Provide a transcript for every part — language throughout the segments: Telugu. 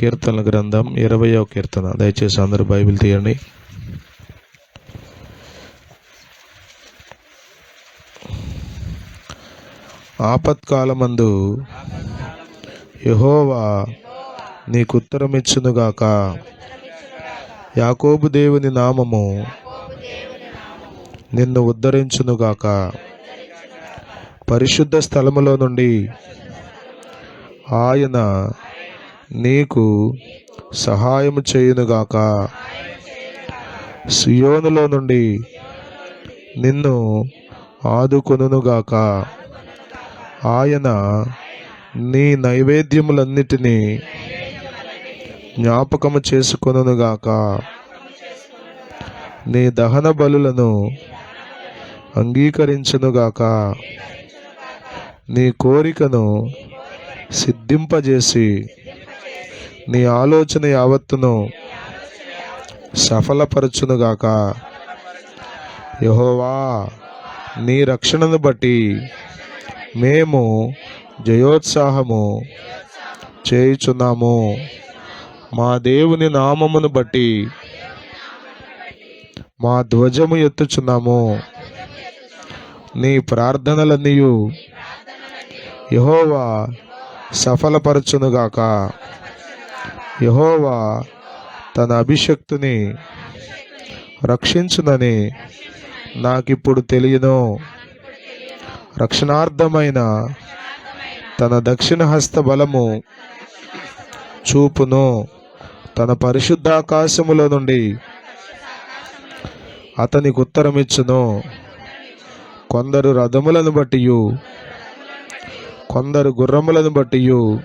కీర్తనల గ్రంథం ఇరవయో కీర్తన. దయచేసి అందరూ బైబిల్ తీయండి. ఆపత్కాలమందు యహోవా నీకు ఉత్తరమిచ్చునుగాక యాకోబు దేవుని నామము నిన్ను ఉద్ధరించునుగాక. పరిశుద్ధ స్థలములో నుండి ఆయన నీకు సహాయం చేయునుగాక సియోనులో నుండి నిన్ను ఆదుకొనుగాక ఆయన నీ నైవేద్యములన్నిటినీ జ్ఞాపకము చేసుకొనుగాక నీ దహన బలులను అంగీకరించునుగాక నీ కోరికను సిద్ధింపజేసి నీ ఆలోచన యావత్తును సఫలపరచునుగాక. యహోవా నీ రక్షణను బట్టి మేము జయోత్సాహము చేయుచున్నాము. మా దేవుని నామమును బట్టి మా ధ్వజము ఎత్తుచున్నాము. నీ ప్రార్థనలన్నీ యహోవా సఫలపరచునుగాక. యహోవా తన అభిషక్తుని రక్షించునని నాకిప్పుడు తెలియను. రక్షణార్థమైన తన దక్షిణ హస్త బలము చూపును తన పరిశుద్ధాకాశములో నుండి అతనికి ఉత్తరమిచ్చును. కొందరు రథములను బట్టియు కొందరు గుర్రములను బట్టియు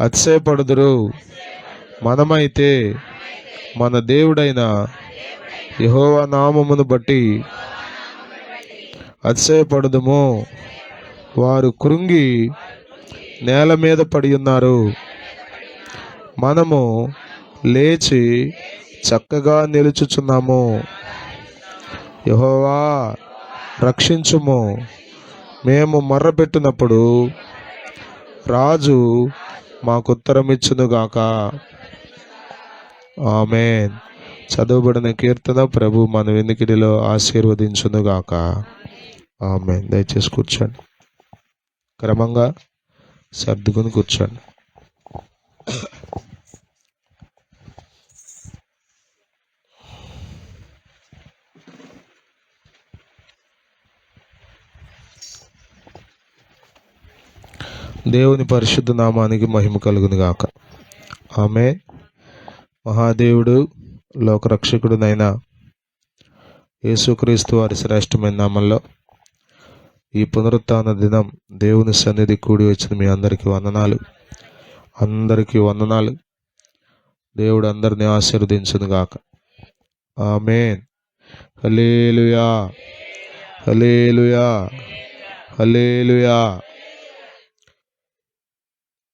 అతిశయపడుదురు. మనమైతే మన దేవుడైన యహోవా నామమును బట్టి అతిశయపడదుము. వారు కృంగి నేల మీద పడి ఉన్నారు. మనము లేచి చక్కగా నిలుచుచున్నాము. యహోవా రక్షించుము. మేము మర్రపెట్టినప్పుడు రాజు మాకు ఉత్తరం ఆమె చదువుబడిన కీర్తన ప్రభు మన వెనుకిడిలో ఆశీర్వదించునుగాక. ఆమె దయచేసి కూర్చోండి. క్రమంగా సర్దుకుని కూర్చోండి. దేవుని పరిశుద్ధ నామానికి మహిమ కలుగును గాక. ఆమె మహాదేవుడు లోకరక్షకుడునైన యేసుక్రీస్తు వారి శ్రేష్టమైన నామంలో ఈ పునరుత్న దినం దేవుని సన్నిధి కూడి వచ్చిన మీ అందరికీ వందనాలు. అందరికీ వందనాలు. దేవుడు అందరిని ఆశీర్వదించును గాక. ఆమెన్. హలేలుయా హలేలుయా హలేలుయా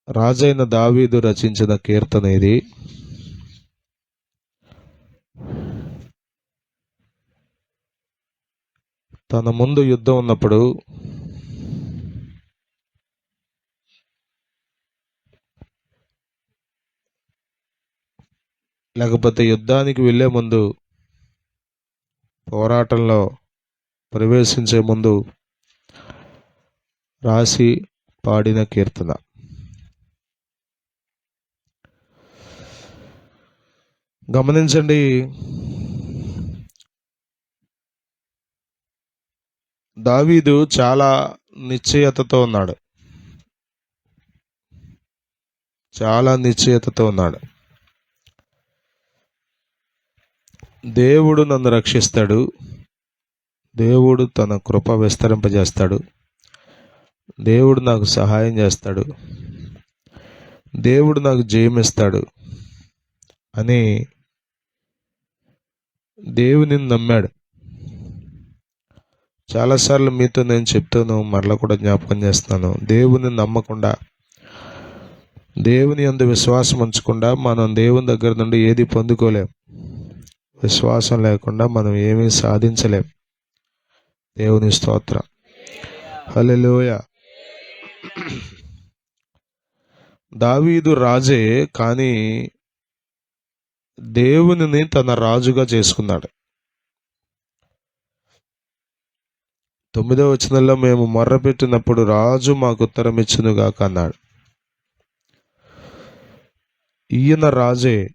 రాజైన దావీదు రచించిన కీర్తన ఇది. తన ముందు యుద్ధం ఉన్నప్పుడు లేకపోతే యుద్ధానికి వెళ్ళే ముందు పోరాటంలో ప్రవేశించే ముందు రాసి పాడిన కీర్తన. గమనించండి. దావీదు చాలా నిశ్చయతతో ఉన్నాడు. చాలా నిశ్చయతతో ఉన్నాడు. దేవుడు నన్ను రక్షిస్తాడు. దేవుడు తన కృప విస్తరింపజేస్తాడు. దేవుడు నాకు సహాయం చేస్తాడు. దేవుడు నాకు జయమిస్తాడు అని దేవుని నమ్మాడు. చాలాసార్లు మీతో నేను చెప్తాను మరలా కూడా జ్ఞాపకం చేస్తున్నాను. దేవుని నమ్మకుండా దేవుని అందు విశ్వాసం ఉంచకుండా మనం దేవుని దగ్గర నుండి ఏది పొందుకోలేం. విశ్వాసం లేకుండా మనం ఏమీ సాధించలేం. దేవుని స్తోత్రం. హలోయ దావీదు రాజే కానీ దేవునిని తన రాజుగా చేసుకున్నాడు. తొమ్మిదవ వచనంలో మేము మొర్రపెట్టినప్పుడు రాజు మాకు ఉత్తరం ఇచ్చునుగాక అన్నాడు. ఈయన రాజే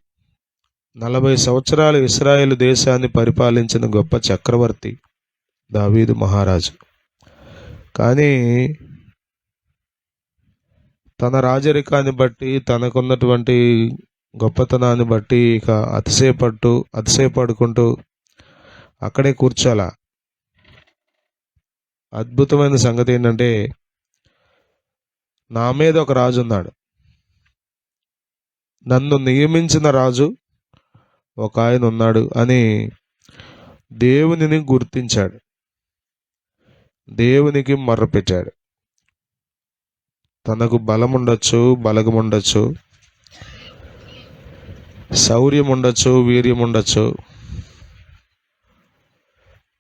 నలభై సంవత్సరాలు ఇస్రాయేల్ దేశాన్ని పరిపాలించిన గొప్ప చక్రవర్తి దావీదు మహారాజు. కానీ తన రాజరికాన్ని బట్టి తనకున్నటువంటి గొప్పతనాన్ని బట్టి ఇక అతిసేపట్టు అతిసేపడుకుంటూ అక్కడే కూర్చోాలా. అద్భుతమైన సంగతి ఏంటంటే నా మీద ఒక రాజు ఉన్నాడు. నన్ను నియమించిన రాజు ఒక ఆయన ఉన్నాడు అని దేవునిని గుర్తించాడు. దేవునికి మర్రపెట్టాడు. తనకు బలం ఉండొచ్చు బలగం ఉండొచ్చు శౌర్యం ఉండొచ్చు వీర్యం ఉండొచ్చు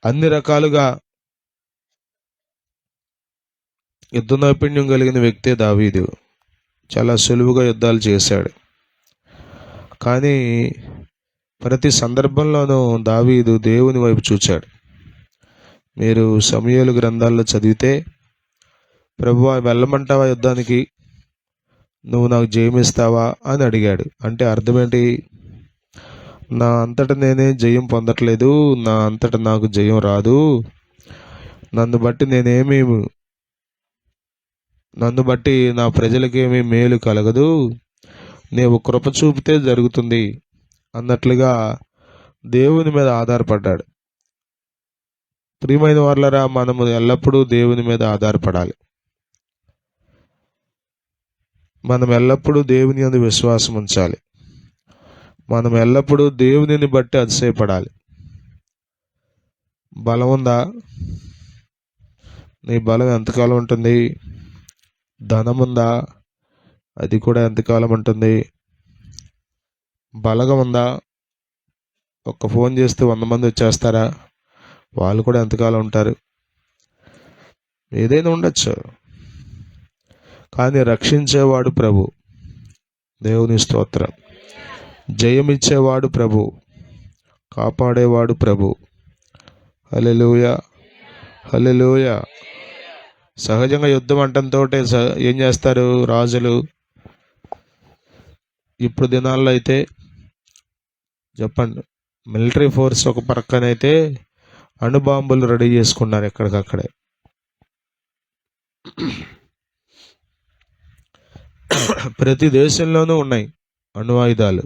అన్ని రకాలుగా యుద్ధ నైపుణ్యం కలిగిన వ్యక్తే దావీదు. చాలా సులువుగా యుద్ధాలు చేశాడు. కానీ ప్రతి సందర్భంలోనూ దావీదు దేవుని వైపు చూచాడు. మీరు సమయాలు గ్రంథాల్లో చదివితే ప్రభు వెళ్ళమంటావా యుద్ధానికి? నువ్వు నాకు జయమిస్తావా అని అడిగాడు. అంటే అర్థమేంటి నా అంతట నేనే జయం పొందట్లేదు నా అంతట నాకు జయం రాదు. నన్ను బట్టి నేనేమి నన్ను బట్టి నా ప్రజలకేమీ మేలు కలగదు. నీవు కృప చూపితే జరుగుతుంది అన్నట్లుగా దేవుని మీద ఆధారపడ్డాడు. ప్రియమైన వాళ్ళరా మనము ఎల్లప్పుడూ దేవుని మీద ఆధారపడాలి. మనం ఎల్లప్పుడూ దేవుని అందు విశ్వాసం ఉంచాలి. మనం ఎల్లప్పుడూ దేవునిని బట్టి అతిశయపడాలి. బలం ఉందా? నీ బలం ఎంతకాలం ఉంటుంది? ధనం ఉందా? అది కూడా ఎంతకాలం ఉంటుంది? బలగం ఉందా? ఒక్క ఫోన్ చేస్తే వంద మంది వచ్చేస్తారా? వాళ్ళు కూడా ఎంతకాలం ఉంటారు? ఏదైనా ఉండొచ్చు. కానీ రక్షించేవాడు ప్రభు. దేవుని స్తోత్రం. జయమిచ్చేవాడు ప్రభు. కాపాడేవాడు ప్రభు. హలెలుయ హలెలుయ సహజంగా యుద్ధం అంటంతో ఏం చేస్తారు రాజులు? ఇప్పుడు దినాల్లో అయితే చెప్పండి. మిలిటరీ ఫోర్స్ ఒక పక్కనైతే అణుబాంబులు రెడీ చేసుకున్నారు ఎక్కడికక్కడే. ప్రతి దేశంలోనూ ఉన్నాయి అణు ఆయుధాలు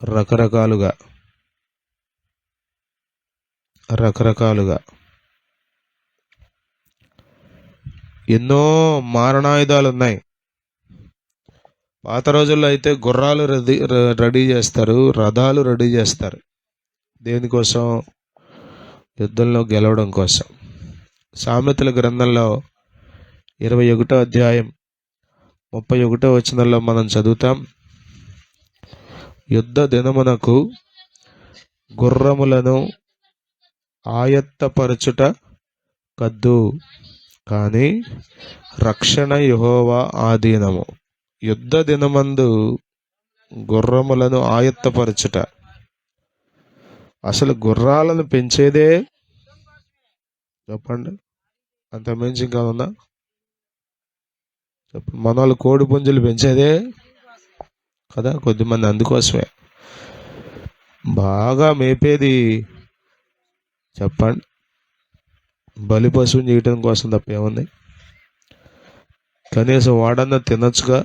రకరకాలుగా. రకరకాలుగా. ఎన్నో మారణాయుధాలు ఉన్నాయి. పాత రోజుల్లో అయితే గుర్రాలు రెడీ రెడీ చేస్తారు రథాలు రెడీ చేస్తారు. దేనికోసం? యుద్ధంలో గెలవడం కోసం. సామెతల గ్రంథంలో ఇరవై ఒకటో అధ్యాయం ముప్పై ఒకటో వచనంలో మనం చదువుతాం. యుద్ధ దినమునకు గుర్రములను ఆయత్తపరచుట కద్దు కానీ రక్షణ యహోవా ఆధీనము. యుద్ధ దినమందు గుర్రములను ఆయత్తపరచుట. అసలు గుర్రాలను పెంచేదే? చెప్పండి. అంత మించి ఇంకా ఉందా? మన వాళ్ళు కోడి పుంజులు పెంచేదే కదా కొద్దిమంది అందుకోసమే. బాగా మేపేది చెప్పండి. బలి పశువుని చేయటం కోసం తప్ప ఏముంది? కనీసం వాడన్నా తినొచ్చుగా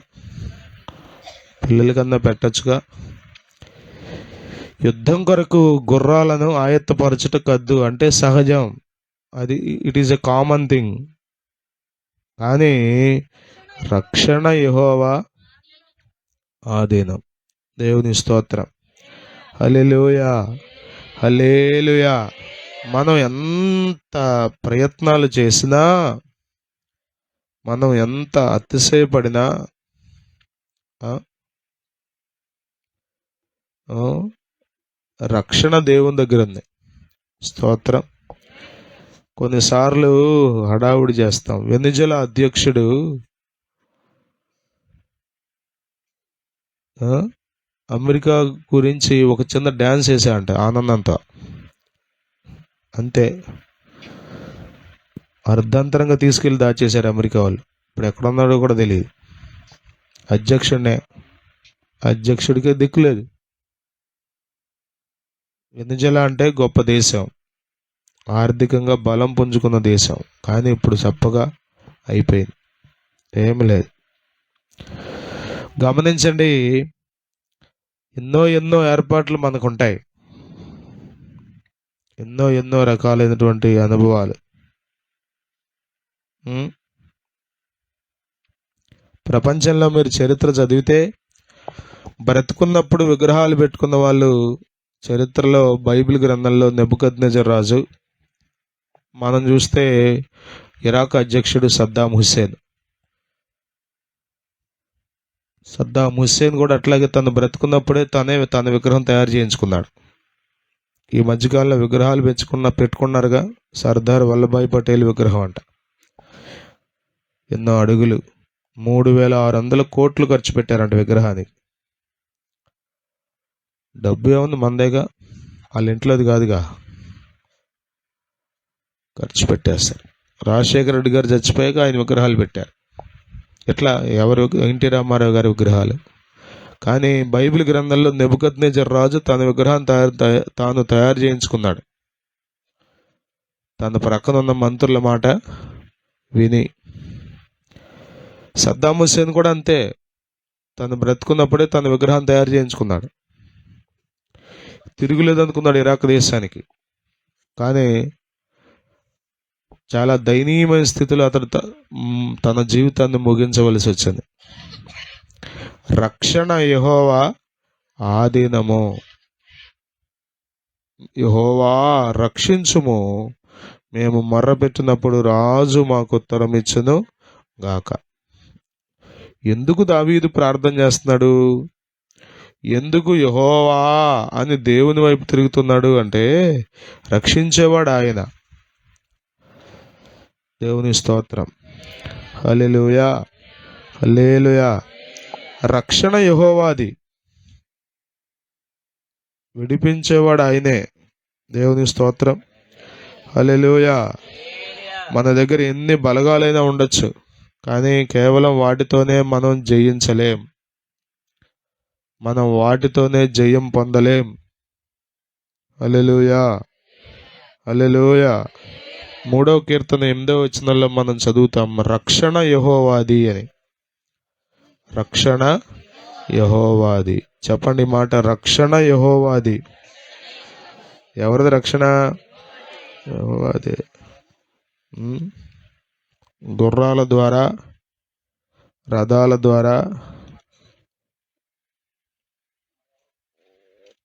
పిల్లలకన్నా పెట్టచ్చుగా. యుద్ధం కొరకు గుర్రాలను ఆయత్తపరచుట కద్దు అంటే సహజం. అది it is a common thing కానీ రక్షణ యహోవా ఆధీనం. దేవుని స్తోత్రం. హలేలుయా హలేలుయా మనం ఎంత ప్రయత్నాలు చేసినా మనం ఎంత అతిశయపడినా రక్షణ దేవుని దగ్గర ఉంది. స్తోత్రం. కొన్నిసార్లు హడావుడి చేస్తాం. వెనిజల అధ్యక్షుడు అమెరికా గురించి ఒక చిన్న డ్యాన్స్ వేసాయంట ఆనందంతో. అంతే. అర్ధాంతరంగా తీసుకెళ్ళి దాచేశారు అమెరికా వాళ్ళు. ఇప్పుడు ఎక్కడ ఉన్నాడో కూడా తెలియదు అధ్యక్షుడినే. అధ్యక్షుడికే దిక్కులేదు వెనుజలా అంటే గొప్ప దేశం. ఆర్థికంగా బలం పుంజుకున్న దేశం. కానీ ఇప్పుడు చప్పగా అయిపోయింది. ఏమి లేదు. గమనించండి ఎన్నో ఎన్నో ఏర్పాట్లు మనకు ఉంటాయి ఎన్నో ఎన్నో రకాలైనటువంటి అనుభవాలు. ప్రపంచంలో మీరు చరిత్ర చదివితే బ్రతుకున్నప్పుడు విగ్రహాలు పెట్టుకున్న వాళ్ళు చరిత్రలో బైబిల్ గ్రంథంలో నెబుకద్నెజర్ రాజు. మనం చూస్తే ఇరాక్ అధ్యక్షుడు సద్దాం హుస్సేన్. సద్దాం హుస్సేన్ కూడా అట్లాగే తను బ్రతుకున్నప్పుడే తనే తన విగ్రహం తయారు చేయించుకున్నాడు. ఈ మధ్యకాలంలో విగ్రహాలు పెంచుకున్న పెట్టుకున్నారుగా సర్దార్ వల్లభాయ్ పటేల్ విగ్రహం అంట. ఎన్నో అడుగులు. మూడు వేల ఆరు వందల కోట్లు ఖర్చు పెట్టారంట విగ్రహానికి. డబ్బు ఏముంది మందేగా? వాళ్ళ ఇంట్లోది కాదుగా. ఖర్చు పెట్టేస్తారు. రాజశేఖర రెడ్డి గారు చచ్చిపోయాక ఆయన విగ్రహాలు పెట్టారు. ఎట్లా? ఎవరు? ఎన్టీ రామారావు గారి విగ్రహాలు. కానీ బైబిల్ గ్రంథంలో నెబుకద్నేజర్ రాజు తన విగ్రహం తయారు తాను తయారు చేయించుకున్నాడు. తన ప్రక్కన ఉన్న మంత్రుల మాట విని. సద్దాం హుస్సేన్ కూడా అంతే. తను బ్రతుకున్నప్పుడే తన విగ్రహం తయారు చేయించుకున్నాడు. తిరుగులేదనుకున్నాడు ఇరాక్ దేశానికి. కానీ చాలా దయనీయమైన స్థితిలో అతడు త- తన జీవితాన్ని ముగించవలసి వచ్చింది. రక్షణ యహోవా ఆధీనము. యహోవా రక్షించుము. మేము మర్రపెట్టినప్పుడు రాజు మాకు ఉత్తరం ఇచ్చును గాక. ఎందుకు దావీదు ప్రార్థన చేస్తున్నాడు? ఎందుకు యహోవా అని దేవుని వైపు తిరుగుతున్నాడు అంటే రక్షించేవాడు ఆయన. దేవుని స్తోత్రం. హలెలుయా హలేలుయా రక్షణ యహోవాది. విడిపించేవాడు ఆయనే. దేవుని స్తోత్రం. హలెలుయా మన దగ్గర ఎన్ని బలగాలైనా ఉండొచ్చు కానీ కేవలం వాటితోనే మనం జయించలేం. మనం వాటితోనే జయం పొందలేం. అలెలుయా అలెలుయా మూడవ కీర్తన ఎనిమిదవ వచనంలో మనం చదువుతాం రక్షణ యహోవాది అని. రక్షణ యహోవాది. చెప్పండి మాట రక్షణ యహోవాది. ఎవరిది రక్షణ? యహోవాది. గుర్రాల ద్వారా రథాల ద్వారా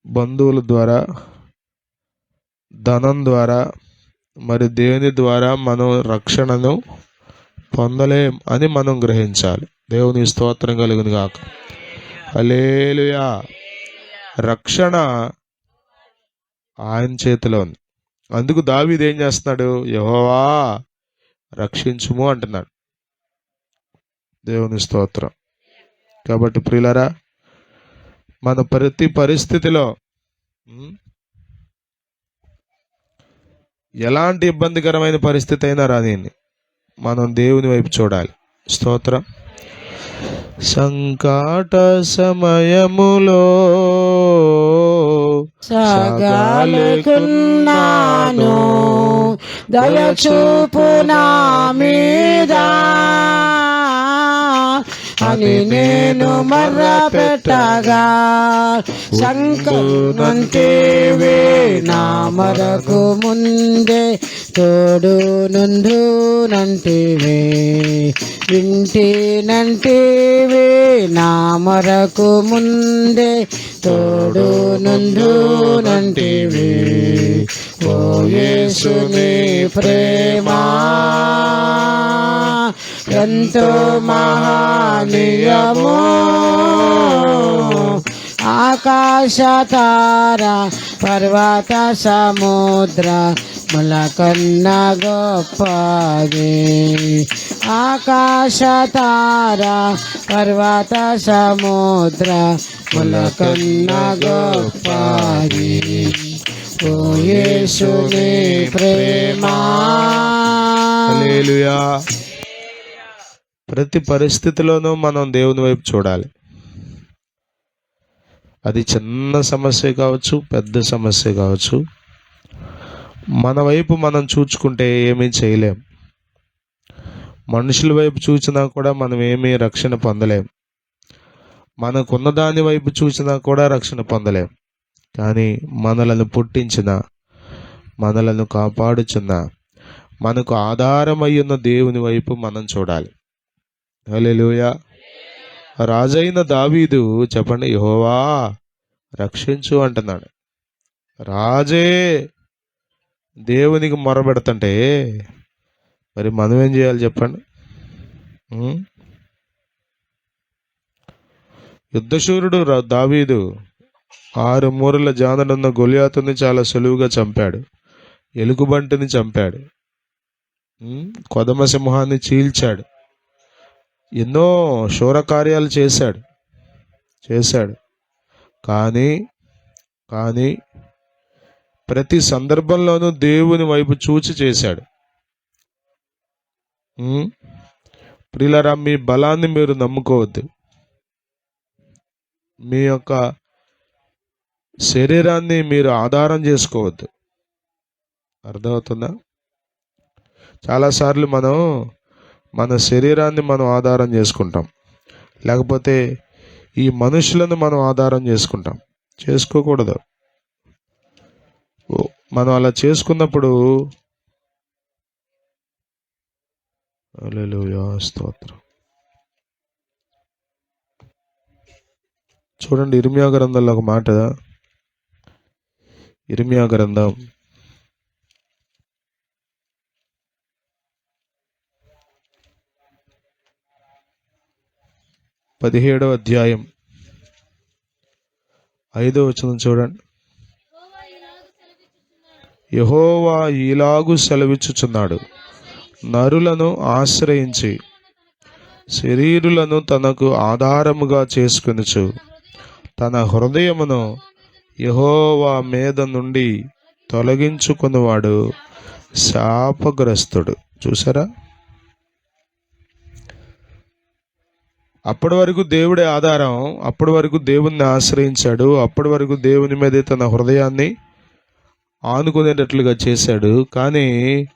బంధువుల ద్వారా ధనం ద్వారా మరి దేవుని ద్వారా మనం రక్షణను పొందలేం అని మనం గ్రహించాలి. దేవుని స్తోత్రం కలుగును కాక అలేలుయా రక్షణ ఆయన చేతిలో ఉంది. అందుకు దావీది ఏం చేస్తున్నాడు? యహోవా రక్షించుము అంటున్నాడు. దేవుని స్తోత్రం. కాబట్టి ప్రియులరా మన ప్రతి పరిస్థితిలో ఎలాంటి ఇబ్బందికరమైన పరిస్థితి అయినా రానియండి మనం దేవుని వైపు చూడాలి. స్తోత్రం. సంకట సమయములో సాగాలకున్నాను దయచూపు నా మీద. అని నేను మర్ర పెట్టగా శంకరునంటేవే నా మరకు ముందే తోడు నుండు నంటివే వింటినంటివే నా మరకు ముందే తోడు నుండు నంటివే ఓ యేసుని ప్రేమా संतो महानियमो। आकाश तारा पर्वत समुद्र मुलाकन्ना पर्वतसमुद्र आकाश तारा पर्वत समुद्र मुलाकन्ना गोपगे ओ यीशु में प्रेमा। हालेलुया। ప్రతి పరిస్థితిలోనూ మనం దేవుని వైపు చూడాలి. అది చిన్న సమస్య కావచ్చు పెద్ద సమస్య కావచ్చు. మన వైపు మనం చూచుకుంటే ఏమీ చేయలేం. మనుషుల వైపు చూసినా కూడా మనం ఏమీ రక్షణ పొందలేం. మనకున్న దాని వైపు చూసినా కూడా రక్షణ పొందలేం. కానీ మనలను పుట్టించిన మనలను కాపాడుచున్న మనకు ఆధారమయ్యున్న దేవుని వైపు మనం చూడాలి. హలెలుయా రాజైన దావీదు చెప్పండి యహోవా రక్షించు అంటున్నాడు. రాజే దేవునికి మొరబెడతంటే మరి మనం ఏం చేయాలి చెప్పండి? యుద్ధశూరుడు దావీదు ఆరు మూరల జానడున్న గొలియాతుని చాలా సులువుగా చంపాడు. ఎలుగుబంటిని చంపాడు. కొదమ సింహాన్ని చీల్చాడు. ఎన్నో శూర కార్యాలు చేశాడు. చేశాడు. కానీ కానీ ప్రతి సందర్భంలోనూ దేవుని వైపు చూచి చేశాడు. ప్రిలరా మీ బలాన్ని మీరు నమ్ముకోవద్దు. మీ యొక్క శరీరాన్ని మీరు ఆధారం చేసుకోవద్దు. అర్థమవుతుందా? చాలాసార్లు మనం మన శరీరాన్ని మనం ఆధారం చేసుకుంటాం. లేకపోతే ఈ మనుషులను మనం ఆధారం చేసుకుంటాం. చేసుకోకూడదు. మనం అలా చేసుకున్నప్పుడు స్తోత్రం. చూడండి ఇర్మియా గ్రంథంలో ఒక మాట. ఇర్మియా గ్రంథం పదిహేడవ అధ్యాయం. ఐదో వచనం చూడండి. యహోవా ఈలాగు సెలవిచ్చుచున్నాడు. నరులను ఆశ్రయించి శరీరులను తనకు ఆధారముగా చేసుకొనుచు తన హృదయమును యహోవా మీద నుండి తొలగించుకున్నవాడు శాపగ్రస్తుడు. చూసారా? అప్పటి వరకు దేవుడే ఆధారం అప్పటి వరకు దేవుణ్ణి ఆశ్రయించాడు అప్పటి వరకు దేవుని మీదే తన హృదయాన్ని ఆనుకునేటట్లుగా చేశాడు. కానీ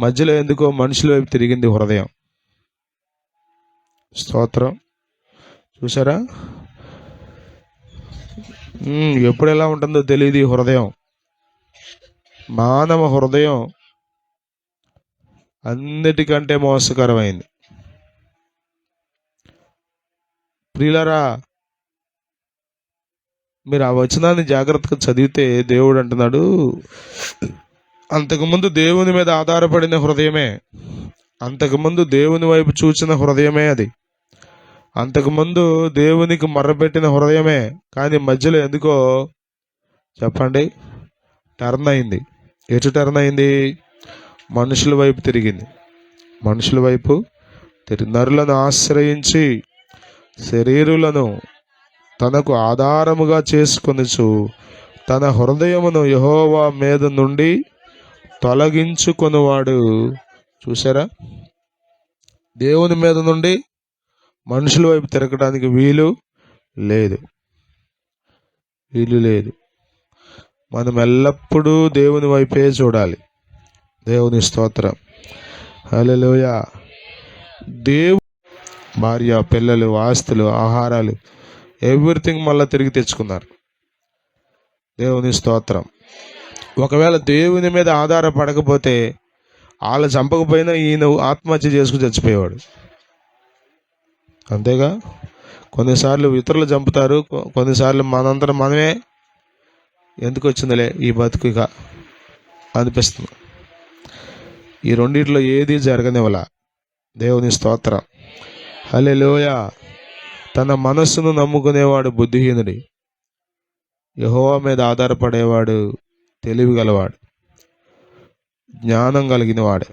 మధ్యలో ఎందుకో మనుషుల వైపు తిరిగింది హృదయం. స్తోత్రం. చూసారా ఎప్పుడు ఎలా ఉంటుందో తెలియదు ఈ హృదయం. మానవ హృదయం అన్నిటికంటే మోసకరమైంది. ప్రియులరా మీరు ఆ వచనాన్ని జాగ్రత్తగా చదివితే దేవుడు అంటున్నాడు అంతకుముందు దేవుని మీద ఆధారపడిన హృదయమే అంతకుముందు దేవుని వైపు చూచిన హృదయమే అది. అంతకుముందు దేవునికి మర్రపెట్టిన హృదయమే కానీ మధ్యలో ఎందుకో చెప్పండి టర్న్ అయింది. ఎటు టర్న్ అయింది? మనుషుల వైపు తిరిగింది. మనుషుల వైపు తిరిగి నరులను ఆశ్రయించి శరీరులను తనకు ఆధారముగా చేసుకొనిచు తన హృదయమును యహోవా మీద నుండి తొలగించుకొనివాడు. చూసారా దేవుని మీద నుండి మనుషుల వైపు తిరగడానికి వీలు లేదు. వీలు లేదు. మనం ఎల్లప్పుడూ దేవుని వైపే చూడాలి. దేవుని స్తోత్రం. హల్లెలూయ. దేవు భార్య పిల్లలు ఆస్తులు ఆహారాలు ఎవ్రీథింగ్ మళ్ళీ తిరిగి తెచ్చుకున్నారు. దేవుని స్తోత్రం. ఒకవేళ దేవుని మీద ఆధారపడకపోతే వాళ్ళు చంపకపోయినా ఈయన ఆత్మహత్య చేసుకుని చచ్చిపోయేవాడు. అంతేగా? కొన్నిసార్లు ఇతరులు చంపుతారు కొన్నిసార్లు మనంతరం మనమే. ఎందుకు వచ్చిందిలే ఈ బతుకుగా అనిపిస్తుంది. ఈ రెండిట్లో ఏది జరగనివ్వల? దేవుని స్తోత్రం. అలే లోయ తన మనస్సును నమ్ముకునేవాడు బుద్ధిహీనుడి. యహోవా మీద ఆధారపడేవాడు తెలివి గలవాడు జ్ఞానం కలిగినవాడు.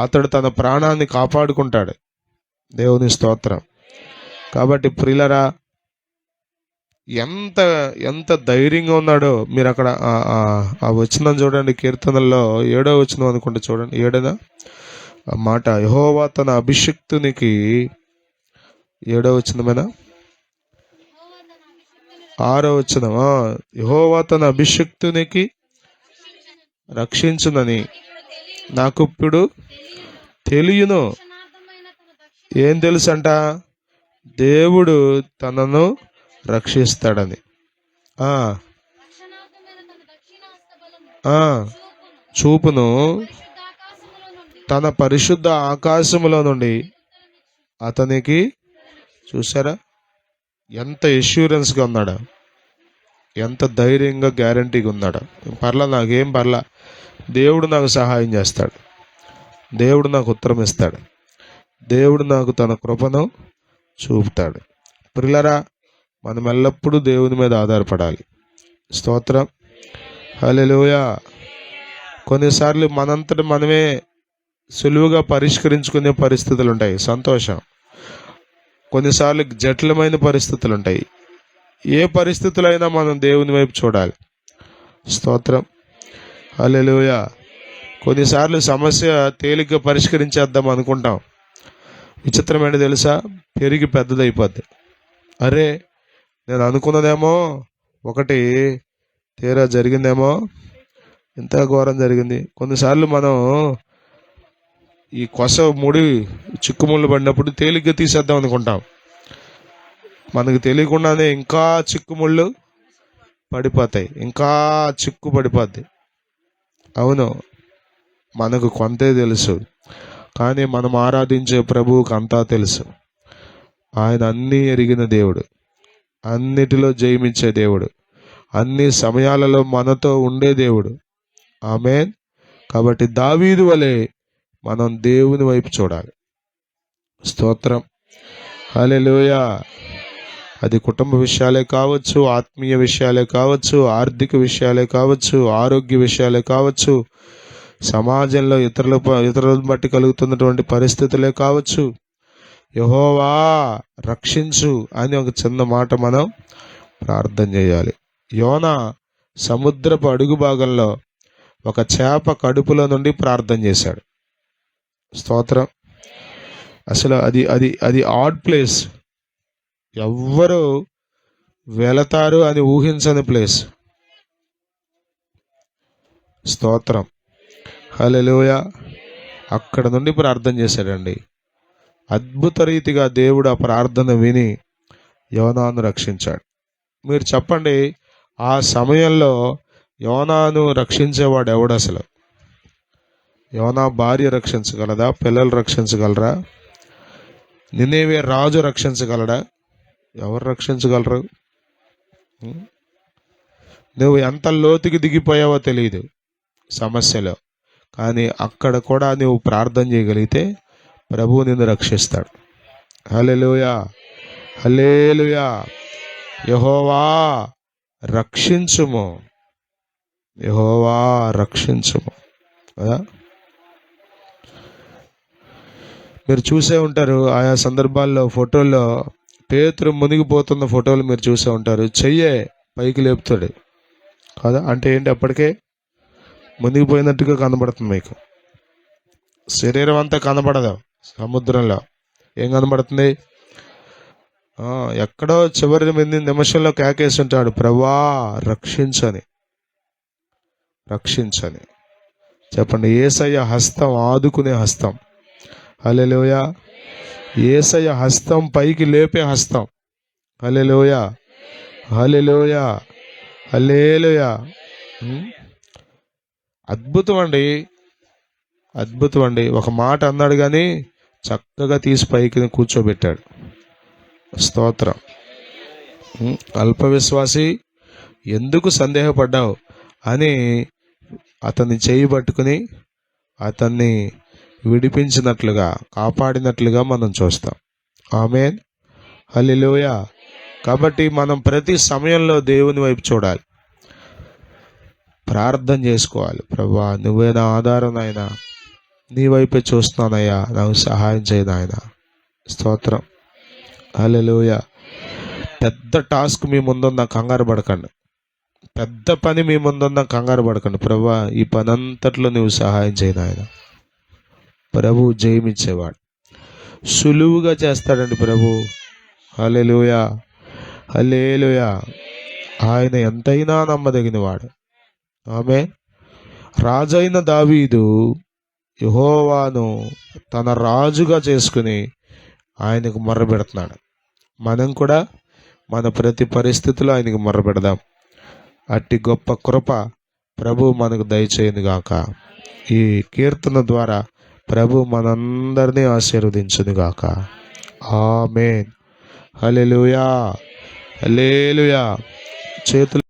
అతడు తన ప్రాణాన్ని కాపాడుకుంటాడు. దేవుని స్తోత్రం. కాబట్టి ప్రిలరా ఎంత ఎంత ధైర్యంగా ఉన్నాడో మీరు అక్కడ ఆ- వచనం చూడండి కీర్తనల్లో ఏడో వచనం అనుకుంటే చూడండి ఏడేనా? ఆ మాట యహోవా తన అభిషిక్తునికి ఏడో వచ్చినమేనా ఆరో వచ్చినమా యహోవా తన అభిషిక్తునికి రక్షించునని నాకు ఇప్పుడు తెలియను. ఏం తెలుసంట? దేవుడు తనను రక్షిస్తాడని. చూపును తన పరిశుద్ధ ఆకాశములో నుండి అతనికి చూసారా? ఎంత ఇష్యూరెన్స్గా ఉన్నాడా? ఎంత ధైర్యంగా గ్యారంటీగా ఉన్నాడా? పర్లా? నాకేం పర్లా? దేవుడు నాకు సహాయం చేస్తాడు. దేవుడు నాకు ఉత్తరం ఇస్తాడు. దేవుడు నాకు తన కృపను చూపుతాడు. ప్రిల్లరా మనం ఎల్లప్పుడూ దేవుని మీద ఆధారపడాలి. స్తోత్రం. లోయ కొన్నిసార్లు మనంతట మనమే సులువుగా పరిష్కరించుకునే పరిస్థితులు ఉంటాయి సంతోషం. కొన్నిసార్లు జటిలమైన పరిస్థితులు ఉంటాయి ఏ పరిస్థితులైనా మనం దేవుని వైపు చూడాలి. స్తోత్రం. అలెలుయ కొన్నిసార్లు సమస్య తేలిగ్గా పరిష్కరించేద్దాం అనుకుంటాం. విచిత్రమైన తెలుసా? పెరిగి పెద్దదైపోద్ది. అరే నేను అనుకున్నదేమో ఒకటి తీరా జరిగిందేమో ఇంత ఘోరం జరిగింది. కొన్నిసార్లు మనం ఈ కొస ముడి చిక్కుముళ్ళు పడినప్పుడు తేలిగ్గా తీసేద్దాం అనుకుంటాం. మనకు తెలియకుండానే ఇంకా చిక్కుముళ్ళు పడిపోతాయి. ఇంకా చిక్కు పడిపోద్ది. అవును మనకు కొంతే తెలుసు. కానీ మనం ఆరాధించే ప్రభువుకు అంతా తెలుసు. ఆయన అన్నీ ఎరిగిన దేవుడు. అన్నిటిలో జయమించే దేవుడు. అన్ని సమయాలలో మనతో ఉండే దేవుడు. ఆమెన్. కాబట్టి దావీదు వలె మనం దేవుని వైపు చూడాలి. స్తోత్రం. హల్లెలూయా. అది కుటుంబ విషయాలే కావచ్చు ఆత్మీయ విషయాలే కావచ్చు ఆర్థిక విషయాలే కావచ్చు ఆరోగ్య విషయాలే కావచ్చు సమాజంలో ఇతరుల ఇతరులను బట్టి కలుగుతున్నటువంటి పరిస్థితులే కావచ్చు. యహోవా రక్షించు అని ఒక చిన్న మాట మనం ప్రార్థన చేయాలి. యోన సముద్రపు అడుగు భాగంలో ఒక చేప కడుపులో నుండి ప్రార్థన చేశాడు. స్తోత్రం. అసలు అది అది అది ఆడ్ ప్లేస్ ఎవ్వరు వెళతారు అని ఊహించని ప్లేస్ స్తోత్రం. హలోయ అక్కడ నుండి ప్రార్థన చేశాడండి. అద్భుత రీతిగా దేవుడు ఆ ప్రార్థన విని యోనాను రక్షించాడు. మీరు చెప్పండి ఆ సమయంలో యోనాను రక్షించేవాడు ఎవడు అసలు? యోనా భార్య రక్షించగలదా పిల్లలు రక్షించగలరా? నినేవే రాజు రక్షించగలడా? ఎవరు రక్షించగలరు? నువ్వు ఎంత లోతుకి దిగిపోయావో తెలియదు సమస్యలో. కానీ అక్కడ కూడా నువ్వు ప్రార్థన చేయగలిగితే ప్రభువు నిన్ను రక్షిస్తాడు. హల్లెలూయా! హలేలుయా యహోవా రక్షించుము. యహోవా రక్షించుము. కదా? మీరు చూసే ఉంటారు ఆయా సందర్భాల్లో ఫోటోల్లో పేతురు మునిగిపోతున్న ఫోటోలు మీరు చూసే ఉంటారు. చెయ్యే పైకి లేపుతాడు. కదా? అంటే ఏంటి అప్పటికే? మునిగిపోయినట్టుగా కనబడుతుంది మీకు. శరీరం అంతా కనబడదు సముద్రంలో. ఏం కనబడుతుంది? ఎక్కడో చివరి మంది నిమిషంలో కేకేసి ఉంటాడు ప్రభా రక్షించని. రక్షించని. చెప్పండి ఏసయ్య హస్తం ఆదుకునే హస్తం. హలెలోయ ఏసయ్య హస్తం పైకి లేపే హస్తం. హలెలోయ హలెలోయ హలేలోయ అద్భుతం అండి అద్భుతం అండి ఒక మాట అన్నాడు కానీ చక్కగా తీసి పైకి కూర్చోబెట్టాడు. స్తోత్రం. అల్ప విశ్వాసి ఎందుకు సందేహపడ్డావు? అని అతన్ని చేయి పట్టుకుని అతన్ని విడిపించినట్లుగా కాపాడినట్లుగా మనం చూస్తాం. ఆమెన్. హలిలోయ కాబట్టి మనం ప్రతి సమయంలో దేవుని వైపు చూడాలి. ప్రార్థన చేసుకోవాలి. ప్రభా నువ్వే నా ఆధారం నాయన. నీ వైపే చూస్తున్నానయ్యా. నాకు సహాయం చేయనాయన స్తోత్రం. హలోయ పెద్ద టాస్క్ మీ ముందున్న కంగారు పడకండి. పెద్ద పని మీ ముందున్న కంగారు పడకండి. ప్రభా ఈ పని అంతట్లో నువ్వు సహాయం చేయనాయన ప్రభు జయమిచ్చేవాడు. సులువుగా చేస్తాడండి ప్రభు. హల్లెలూయా. హల్లెలూయా. ఆయన ఎంతైనా నమ్మదగినవాడు. ఆమె రాజైన దావీదు యహోవాను తన రాజుగా చేసుకుని ఆయనకు మొర్రబెడుతున్నాడు మనం కూడా మన ప్రతి పరిస్థితిలో ఆయనకు మొర్రబెడదాం అట్టి గొప్ప కృప ప్రభు మనకు దయచేయను గాక ఈ కీర్తన ద్వారా ప్రభు మనందరినీ ఆశీర్వదించును గాక ఆమెన్. హల్లెలూయా. హల్లెలూయా. చేతులు